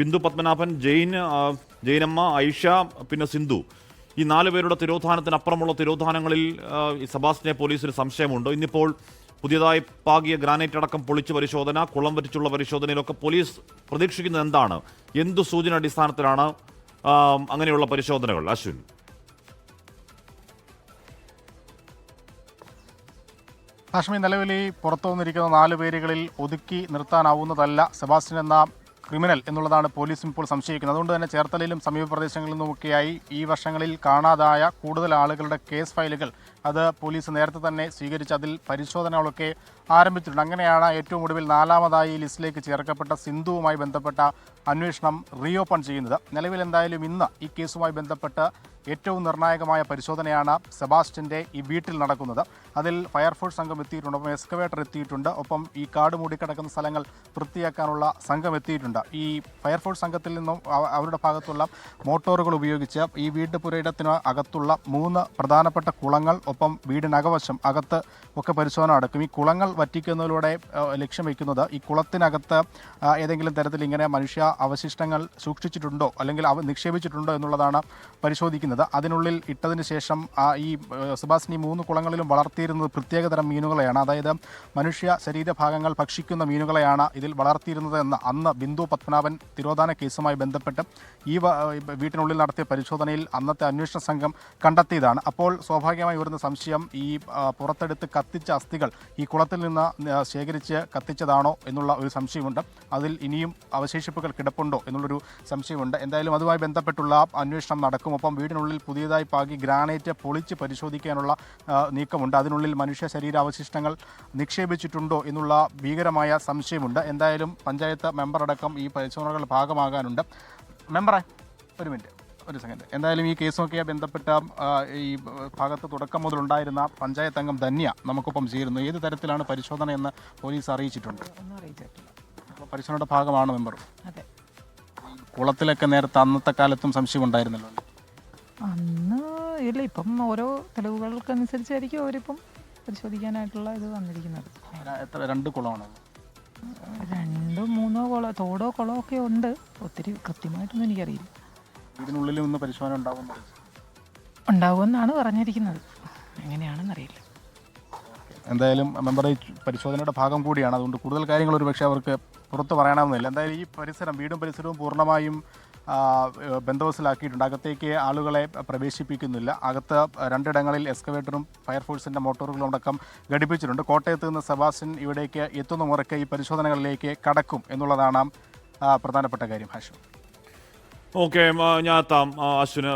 ബിന്ദു പത്മനാഭൻ ജെയിൻ ജെയിനമ്മ ഐഷ പിന്നെ സിന്ധു. ഈ നാല് പേരുടെ തിരോധാനത്തിനപ്പുറമുള്ള തിരോധാനങ്ങളിൽ സബാസ്റ്റിനെ പോലീസിന് സംശയമുണ്ട്. ഇന്നിപ്പോൾ പുതിയതായി പാകിയ ഗ്രാനൈറ്റ് അടക്കം പൊളിച്ച് പരിശോധന കുളം വരിച്ചുള്ള പരിശോധനയിലൊക്കെ പോലീസ് പ്രതീക്ഷിക്കുന്നത് എന്താണ്? എന്തു സൂചന അടിസ്ഥാനത്തിലാണ് അങ്ങനെയുള്ള പരിശോധനകൾ? അശ്വിൻ. ഹാഷ്മി നിലവിൽ പുറത്തു വന്നിരിക്കുന്ന നാല് പേരുകളിൽ ഒതുക്കി നിർത്താനാവുന്നതല്ല സെബാസ്റ്റിൻ എന്ന ക്രിമിനൽ എന്നുള്ളതാണ് പോലീസും ഇപ്പോൾ സംശയിക്കുന്നത്. അതുകൊണ്ട് തന്നെ ചേർത്തലയിലും സമീപ പ്രദേശങ്ങളിൽ നിന്നുമൊക്കെയായി ഈ വർഷങ്ങളിൽ കാണാതായ കൂടുതൽ ആളുകളുടെ കേസ് ഫയലുകൾ അത് പോലീസ് നേരത്തെ തന്നെ സ്വീകരിച്ച് അതിൽ പരിശോധനകളൊക്കെ ആരംഭിച്ചിട്ടുണ്ട്. അങ്ങനെയാണ് ഏറ്റവും ഒടുവിൽ നാലാമതായി ലിസ്റ്റിലേക്ക് ചേർക്കപ്പെട്ട സിന്ധുവുമായി ബന്ധപ്പെട്ട അന്വേഷണം റീഓപ്പൺ ചെയ്യുന്നത്. നിലവിൽ എന്തായാലും ഇന്ന് ഈ കേസുമായി ബന്ധപ്പെട്ട് ഏറ്റവും നിർണായകമായ പരിശോധനയാണ് സെബാസ്റ്റിന്റെ ഈ വീട്ടിൽ നടക്കുന്നത്. അതിൽ ഫയർഫോഴ്സ് സംഘം എത്തിയിട്ടുണ്ട് ഒപ്പം എക്സ്കവേറ്റർ എത്തിയിട്ടുണ്ട് ഒപ്പം ഈ കാട് മൂടിക്കിടക്കുന്ന സ്ഥലങ്ങൾ വൃത്തിയാക്കാനുള്ള സംഘം എത്തിയിട്ടുണ്ട്. ഈ ഫയർഫോഴ്സ് സംഘത്തിൽ നിന്നും അവരുടെ ഭാഗത്തുള്ള മോട്ടോറുകൾ ഉപയോഗിച്ച് ഈ വീട്ടുപുരയിടത്തിന് അകത്തുള്ള മൂന്ന് പ്രധാനപ്പെട്ട കുളങ്ങൾ ഒപ്പം വീടിനകവശം അകത്ത് ഒക്കെ പരിശോധന നടക്കും. ഈ കുളങ്ങൾ വറ്റിക്കുന്നതിലൂടെ ലക്ഷ്യം വയ്ക്കുന്നത് ഈ കുളത്തിനകത്ത് ഏതെങ്കിലും തരത്തിൽ ഇങ്ങനെ മനുഷ്യ അവശിഷ്ടങ്ങൾ സൂക്ഷിച്ചിട്ടുണ്ടോ അല്ലെങ്കിൽ അവ നിക്ഷേപിച്ചിട്ടുണ്ടോ എന്നുള്ളതാണ് പരിശോധിക്കുന്നത്. അതിനുള്ളിൽ ഇട്ടതിന് ശേഷം ഈ സുഭാസിനി മൂന്ന് കുളങ്ങളിലും വളർത്തിയിരുന്നത് പ്രത്യേകതരം മീനുകളെയാണ്. അതായത് മനുഷ്യ ശരീരഭാഗങ്ങൾ ഭക്ഷിക്കുന്ന മീനുകളെയാണ് ഇതിൽ വളർത്തിയിരുന്നത് എന്ന് അന്ന് ബിന്ദു പത്മനാഭൻ തിരോധാന കേസുമായി ബന്ധപ്പെട്ട് ഈ വീട്ടിനുള്ളിൽ നടത്തിയ പരിശോധനയിൽ അന്നത്തെ അന്വേഷണ സംഘം കണ്ടെത്തിയതാണ്. അപ്പോൾ സ്വാഭാവികമായി വരുന്ന സംശയം ഈ പുറത്തെടുത്ത് കത്തിച്ച അസ്ഥികൾ ഈ കുളത്തിൽ നിന്ന് ശേഖരിച്ച് കത്തിച്ചതാണോ എന്നുള്ള ഒരു സംശയമുണ്ട്. അതിൽ ഇനിയും അവശേഷിപ്പുകൾ കിടപ്പുണ്ടോ എന്നുള്ളൊരു സംശയമുണ്ട്. എന്തായാലും അതുമായി ബന്ധപ്പെട്ടുള്ള അന്വേഷണം നടക്കും. ഒപ്പം വീടിനുള്ളിൽ പുതിയതായി പാകി ഗ്രാനൈറ്റ് പൊളിച്ച് പരിശോധിക്കാനുള്ള നീക്കമുണ്ട്. അതിനുള്ളിൽ മനുഷ്യ ശരീരാവശിഷ്ടങ്ങൾ നിക്ഷേപിച്ചിട്ടുണ്ടോ എന്നുള്ള ഭീകരമായ സംശയമുണ്ട്. എന്തായാലും പഞ്ചായത്ത് മെമ്പർ അടക്കം ഈ പരിശോധനകൾ ഭാഗമാകാനുണ്ട്. മെമ്പറെ ഒരു മിനിറ്റ്. ഒരു സെക്കൻഡ് എന്തായാലും ഈ കേസുമൊക്കെ ബന്ധപ്പെട്ട ഈ ഭാഗത്ത് തുടക്കം മുതലുണ്ടായിരുന്ന പഞ്ചായത്ത് അംഗം ധന്യ നമുക്കൊപ്പം ചേരുന്നു. ഏത് തരത്തിലാണ് പരിശോധന എന്ന് പോലീസ് അറിയിച്ചിട്ടുണ്ട്. പരിശോധനയുടെ ഭാഗമാണ് മെമ്പർ? കുളത്തിലൊക്കെ നേരത്തെ അന്നത്തെ കാലത്തും സംശയം ഉണ്ടായിരുന്നല്ലോ? അന്ന് ഇല്ല ഇപ്പം ഓരോ തെളിവുകൾക്കനുസരിച്ചായിരിക്കും അവരിപ്പം പരിശോധിക്കാനായിട്ടുള്ള ഇത് വന്നിരിക്കുന്നത്. എത്ര രണ്ട് കുളമാണ്? രണ്ടോ മൂന്നോ കുളം തോടോ കുളമൊക്കെ ഉണ്ട്. ഒത്തിരി കൃത്യമായിട്ടൊന്നും എനിക്കറിയില്ല. ഇതിനുള്ളിൽ ഒന്ന് പരിശോധന ഉണ്ടാവുന്നു ഉണ്ടാവുമെന്നാണ് പറഞ്ഞിരിക്കുന്നത്. എങ്ങനെയാണെന്നറിയില്ല. എന്തായാലും മെമ്പർ ഈ പരിശോധനയുടെ ഭാഗം കൂടിയാണ്. അതുകൊണ്ട് കൂടുതൽ കാര്യങ്ങൾ ഒരു പക്ഷേ അവർക്ക് പുറത്ത് പറയണമെന്നില്ല എന്തായാലും ഈ പരിസരം വീടും പരിസരവും പൂർണമായും ബന്ദോബസ്തിലാക്കിയിട്ടുണ്ട്. അകത്തേക്ക് ആളുകളെ പ്രവേശിപ്പിക്കുന്നില്ല. അകത്ത് രണ്ടിടങ്ങളിൽ എക്സ്കവേറ്ററും ഫയർഫോഴ്സിന്റെ മോട്ടോറുകളും അടക്കം ഘടിപ്പിച്ചിട്ടുണ്ട്. കോട്ടയത്ത് നിന്ന് സെബാസ്റ്റ്യൻ ഇവിടേക്ക് എത്തുന്ന മുറയ്ക്ക് ഈ പരിശോധനകളിലേക്ക് കടക്കും എന്നുള്ളതാണ് പ്രധാനപ്പെട്ട കാര്യം. ഹാഷിം. ഓക്കെ ഞാൻ എത്താം. അശ്വിന്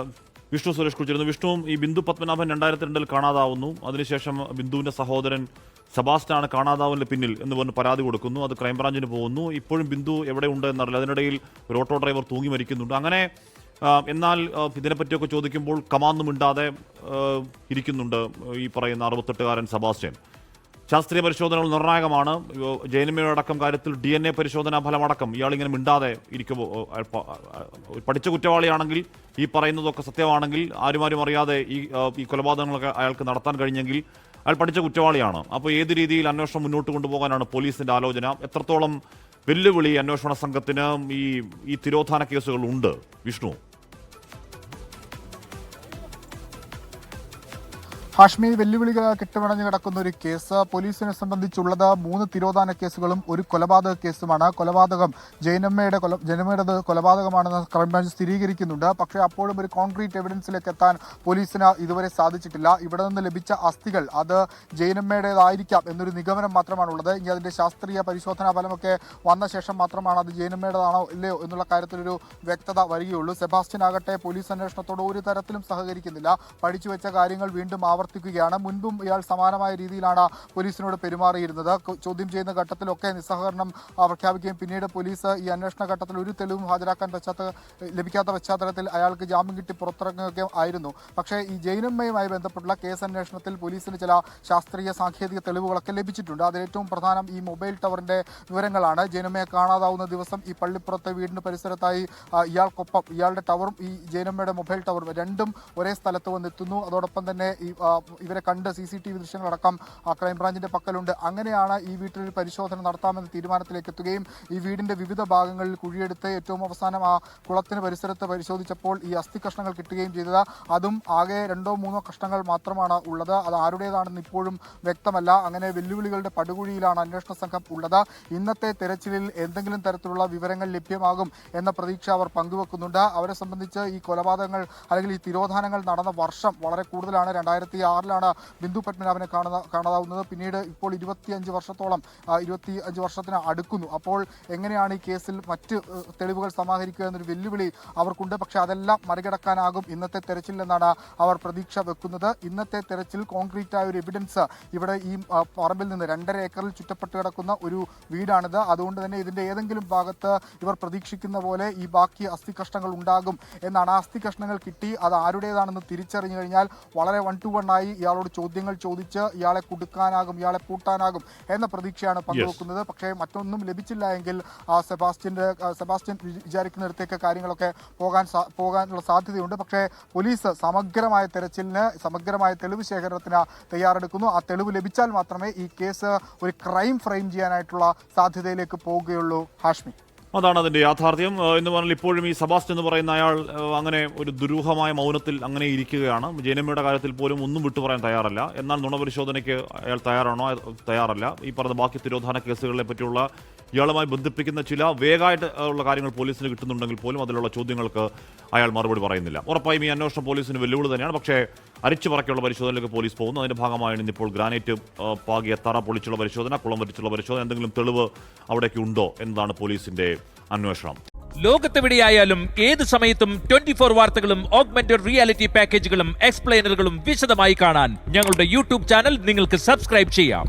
വിഷ്ണു സുരേഷ് കുറിച്ചിരുന്നു വിഷ്ണുവും ഈ ബിന്ദു പത്മനാഭൻ രണ്ടായിരത്തി രണ്ടിൽ കാണാതാവുന്നു. അതിനുശേഷം ബിന്ദുവിന്റെ സഹോദരൻ സെബാസ്റ്റാണ് കാണാതാവുന്നതിന് പിന്നിൽ എന്ന് പറഞ്ഞ് പരാതി കൊടുക്കുന്നു. അത് ക്രൈംബ്രാഞ്ചിന് പോകുന്നു. ഇപ്പോഴും ബിന്ദു എവിടെ ഉണ്ട് എന്നറിയില്ല അതിനിടയിൽ ഒരു ഓട്ടോ ഡ്രൈവർ തൂങ്ങി മരിക്കുന്നുണ്ട്. അങ്ങനെ എന്നാൽ ഇതിനെപ്പറ്റിയൊക്കെ ചോദിക്കുമ്പോൾ കമാന്നും ഇണ്ടാതെ ഇരിക്കുന്നുണ്ട് ഈ പറയുന്ന അറുപത്തെട്ടുകാരൻ സെബാസ്റ്റ്യൻ. ശാസ്ത്രീയ പരിശോധനകൾ നിർണായകമാണ്. ജയനിമയോടക്കം കാര്യത്തിൽ ഡി എൻ എ പരിശോധനാ ഫലമടക്കം ഇയാളിങ്ങനെ മിണ്ടാതെ ഇരിക്കുമ്പോൾ പഠിച്ച കുറ്റവാളിയാണെങ്കിൽ ഈ പറയുന്നതൊക്കെ സത്യമാണെങ്കിൽ ആരുമാരും അറിയാതെ ഈ ഈ കൊലപാതകങ്ങളൊക്കെ അയാൾക്ക് നടത്താൻ കഴിഞ്ഞെങ്കിൽ അയാൾ പഠിച്ച കുറ്റവാളിയാണ്. അപ്പോൾ ഏത് രീതിയിൽ അന്വേഷണം മുന്നോട്ട് കൊണ്ടുപോകാനാണ് പോലീസിന്റെ ആലോചന? എത്രത്തോളം വെല്ലുവിളി അന്വേഷണ സംഘത്തിന് ഈ ഈ തിരോധാന കേസുകൾ ഉണ്ട്? വിഷ്ണു. ഹാഷ്മി വെല്ലുവിളികൾ കെട്ടുമണഞ്ഞു കിടക്കുന്ന ഒരു കേസ് പോലീസിനെ സംബന്ധിച്ചുള്ളത് മൂന്ന് തിരോധാന കേസുകളും ഒരു കൊലപാതക കേസുമാണ്. കൊലപാതകം ജൈനമ്മയുടെ കൊല ജനമ്മയുടേത് കൊലപാതകമാണെന്ന് ക്രൈംബ്രാഞ്ച് സ്ഥിരീകരിക്കുന്നുണ്ട്. പക്ഷേ അപ്പോഴും ഒരു കോൺക്രീറ്റ് എവിഡൻസിലേക്ക് എത്താൻ പോലീസിന് ഇതുവരെ സാധിച്ചിട്ടില്ല. ഇവിടെ നിന്ന് ലഭിച്ച അസ്ഥികൾ അത് ജൈനമ്മയുടേതായിരിക്കാം എന്നൊരു നിഗമനം മാത്രമാണുള്ളത്. ഇനി അതിന്റെ ശാസ്ത്രീയ പരിശോധനാ ഫലമൊക്കെ വന്ന ശേഷം മാത്രമാണ് അത് ജൈനമ്മയുടേതാണോ ഇല്ലയോ എന്നുള്ള കാര്യത്തിലൊരു വ്യക്തത വരികയുള്ളൂ. സെബാസ്റ്റ്യൻ ആകട്ടെ പോലീസ് അന്വേഷണത്തോട് ഒരു തരത്തിലും സഹകരിക്കുന്നില്ല. പഠിച്ചു വെച്ച കാര്യങ്ങൾ വീണ്ടും ആവർത്തിക്കുകയാണ് മുൻപും ഇയാൾ സമാനമായ രീതിയിലാണ് പോലീസിനോട് പെരുമാറിയിരുന്നത്. ചോദ്യം ചെയ്യുന്ന ഘട്ടത്തിലൊക്കെ നിസ്സഹകരണം പ്രഖ്യാപിക്കുകയും പിന്നീട് പോലീസ് ഈ അന്വേഷണ ഘട്ടത്തിൽ ഒരു തെളിവും ഹാജരാക്കാൻ പശ്ചാത്ത ലഭിക്കാത്ത പശ്ചാത്തലത്തിൽ അയാൾക്ക് ജാമ്യം കിട്ടി പുറത്തിറങ്ങുകയൊക്കെ ആയിരുന്നു. പക്ഷേ ഈ ജൈനമ്മയുമായി ബന്ധപ്പെട്ടുള്ള കേസ് അന്വേഷണത്തിൽ പോലീസിന് ചില ശാസ്ത്രീയ സാങ്കേതിക തെളിവുകളൊക്കെ ലഭിച്ചിട്ടുണ്ട്. അതിൽ ഏറ്റവും പ്രധാനം ഈ മൊബൈൽ ടവറിന്റെ വിവരങ്ങളാണ്. ജൈനമ്മയെ കാണാതാവുന്ന ദിവസം ഈ പള്ളിപ്പുറത്തെ വീടിന് പരിസരത്തായി ഇയാൾക്കൊപ്പം ഇയാളുടെ ടവറും ഈ ജൈനമ്മയുടെ മൊബൈൽ ടവറും രണ്ടും ഒരേ സ്ഥലത്ത് വന്നെത്തുന്നു. അതോടൊപ്പം തന്നെ ഈ ഇവരെ കണ്ട് സി സി ടി വി ദൃശ്യങ്ങളടക്കം ക്രൈംബ്രാഞ്ചിന്റെ പക്കലുണ്ട്. അങ്ങനെയാണ് ഈ വീട്ടിൽ പരിശോധന നടത്താമെന്ന തീരുമാനത്തിലേക്ക് എത്തുകയും ഈ വീടിന്റെ വിവിധ ഭാഗങ്ങളിൽ കുഴിയെടുത്ത് ഏറ്റവും അവസാനം ആ കുളത്തിന് പരിസരത്ത് പരിശോധിച്ചപ്പോൾ ഈ അസ്ഥി കഷ്ണങ്ങൾ കിട്ടുകയും ചെയ്തത്. അതും ആകെ രണ്ടോ മൂന്നോ കഷ്ണങ്ങൾ മാത്രമാണ് ഉള്ളത്. അത് ആരുടേതാണെന്ന് ഇപ്പോഴും വ്യക്തമല്ല. അങ്ങനെ വെല്ലുവിളികളുടെ പടുകുഴിയിലാണ് അന്വേഷണ സംഘം ഉള്ളത്. ഇന്നത്തെ തെരച്ചിലിൽ എന്തെങ്കിലും തരത്തിലുള്ള വിവരങ്ങൾ ലഭ്യമാകും എന്ന പ്രതീക്ഷ അവർ പങ്കുവെക്കുന്നുണ്ട്. അവരെ സംബന്ധിച്ച് ഈ കൊലപാതകങ്ങൾ അല്ലെങ്കിൽ ഈ തിരോധാനങ്ങൾ നടന്ന വർഷം വളരെ കൂടുതലാണ്. രണ്ടായിരത്തി ആറിലാണ് ബിന്ദു പത്മനാഭനെ കാണുന്ന കാണാതാവുന്നത്. പിന്നീട് ഇപ്പോൾ ഇരുപത്തിയഞ്ച് വർഷത്തോളം ഇരുപത്തി അഞ്ച് വർഷത്തിന് അടുക്കുന്നു. അപ്പോൾ എങ്ങനെയാണ് ഈ കേസിൽ മറ്റ് തെളിവുകൾ സമാഹരിക്കുക എന്നൊരു വെല്ലുവിളി അവർക്കുണ്ട്. പക്ഷേ അതെല്ലാം മറികടക്കാനാകും ഇന്നത്തെ തെരച്ചിൽ എന്നാണ് അവർ പ്രതീക്ഷ വെക്കുന്നത്. ഇന്നത്തെ തെരച്ചിൽ കോൺക്രീറ്റ് ആയ ഒരു എവിഡൻസ് ഇവിടെ ഈ പറമ്പിൽ നിന്ന് രണ്ടര ഏക്കറിൽ ചുറ്റപ്പെട്ട് കിടക്കുന്ന ഒരു വീടാണിത്. അതുകൊണ്ട് തന്നെ ഇതിന്റെ ഏതെങ്കിലും ഭാഗത്ത് ഇവർ പ്രതീക്ഷിക്കുന്ന പോലെ ഈ ബാക്കി അസ്ഥി കഷ്ണങ്ങൾ ഉണ്ടാകും എന്നാണ്. അസ്ഥി കഷ്ണങ്ങൾ കിട്ടി അത് ആരുടേതാണെന്ന് തിരിച്ചറിഞ്ഞു കഴിഞ്ഞാൽ വളരെ വൺ ടു വൺ ആയി ഇയാളോട് ചോദ്യങ്ങൾ ചോദിച്ച് ഇയാളെ കുടുക്കാനാകും ഇയാളെ കൂട്ടാനാകും എന്ന പ്രതീക്ഷയാണ് പങ്കുവെക്കുന്നത്. പക്ഷേ മറ്റൊന്നും ലഭിച്ചില്ല എങ്കിൽ സെബാസ്റ്റ്യന്റെ സെബാസ്റ്റ്യൻ വിചാരിക്കുന്നിടത്തേക്ക് കാര്യങ്ങളൊക്കെ പോകാൻ പോകാനുള്ള സാധ്യതയുണ്ട്. പക്ഷേ പോലീസ് സമഗ്രമായ തെരച്ചിലിന് സമഗ്രമായ തെളിവ് ശേഖരണത്തിന് തയ്യാറെടുക്കുന്നു. ആ തെളിവ് ലഭിച്ചാൽ മാത്രമേ ഈ കേസ് ഒരു ക്രൈം ഫ്രെയിം ചെയ്യാനായിട്ടുള്ള സാധ്യതയിലേക്ക് പോവുകയുള്ളൂ ഹാഷ്മി. അതാണ് അതിന്റെ യാഥാർത്ഥ്യം. എന്ന് പറഞ്ഞാൽ ഇപ്പോഴും ഈ സബാസ്റ്റ് എന്ന് പറയുന്ന അയാൾ അങ്ങനെ ഒരു ദുരൂഹമായ മൗനത്തിൽ അങ്ങനെ ഇരിക്കുകയാണ്. ജനമ്മയുടെ കാര്യത്തിൽ പോലും ഒന്നും വിട്ടു പറയാൻ തയ്യാറല്ല. എന്നാൽ നുണപരിശോധനയ്ക്ക് അയാൾ തയ്യാറാണോ? തയ്യാറല്ല. ഈ പറഞ്ഞ ബാക്കി തിരോധാന കേസുകളെ പറ്റിയുള്ള ഇയാളുമായി ബന്ധിപ്പിക്കുന്ന ചില വേഗമായിട്ട് ഉള്ള കാര്യങ്ങൾ പോലീസിന് കിട്ടുന്നുണ്ടെങ്കിൽ പോലും അതിലുള്ള ചോദ്യങ്ങൾക്ക് അയാൾ മറുപടി പറയുന്നില്ല. ഉറപ്പായും ഈ അന്വേഷണം പോലീസിന് വെല്ലുവിളി തന്നെയാണ്. പക്ഷേ അരിച്ചു പറക്കിയുള്ള പരിശോധനയിലേക്ക് പോലീസ് പോകുന്നു. അതിന്റെ ഭാഗമായാണ് ഇന്നിപ്പോൾ ഗ്രാനൈറ്റ് പാകിയ തറ പൊളിച്ചുള്ള പരിശോധന കുളം വരിച്ചുള്ള പരിശോധന. എന്തെങ്കിലും തെളിവ് അവിടേക്ക് ഉണ്ടോ എന്നതാണ് പോലീസിന്റെ അന്വേഷണം. ലോകത്തെവിടെയായാലും ഏത് സമയത്തും ട്വന്റി ഫോർ വാർത്തകളും ഓഗ്മെന്റഡ് റിയാലിറ്റി പാക്കേജുകളും എക്സ്പ്ലെയിനറുകളും വിശദമായി കാണാൻ ഞങ്ങളുടെ യൂട്യൂബ് ചാനൽ നിങ്ങൾക്ക് സബ്സ്ക്രൈബ് ചെയ്യാം.